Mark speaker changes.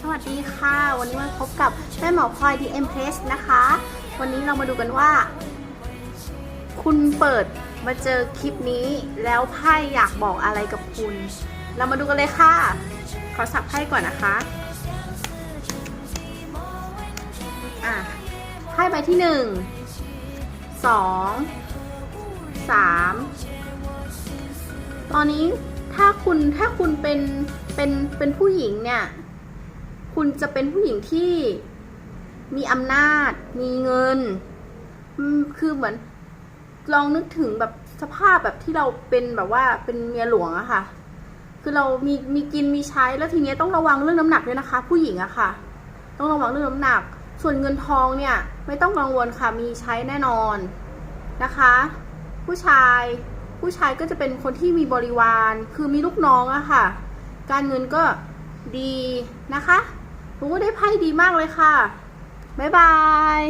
Speaker 1: สวัสดีค่ะ วันนี้มาพบกับแม่หมอพลอย DM Press นะคะ วันนี้เรามาดูกันว่า คุณเปิดมาเจอคลิปนี้ แล้วไพ่อยากบอกอะไรกับคุณ เรามาดูกันเลยค่ะ ขอสับไพ่ก่อนนะคะอะไพ่ใบที่หนึ่งสองสามตอนนี้ถ้าคุณถ้าคุณเป็นเป็นเป็นผู้หญิงเนี่ย คุณจะเป็นผู้หญิงที่มีอำนาจ มีเงิน คือเหมือนลองนึกถึงแบบสภาพแบบที่เราเป็นแบบว่าเป็นเมียหลวงอะค่ะ คือเรามีมีกินมีใช้แล้วทีเนี้ยต้องระวังเรื่องน้ำหนักด้วยนะคะ ผู้หญิงอะค่ะ ต้องระวังเรื่องน้ำหนัก ส่วนเงินทองเนี่ย ไม่ต้องกังวลค่ะมีใช้แน่นอนนะคะ ผู้ชายผู้ชายก็จะเป็นคนที่มีบริวาร คือมีลูกน้องอะค่ะ การเงินก็ดีนะคะ โอ้ได้ไพ่ดีมากเลยค่ะ บ๊ายบาย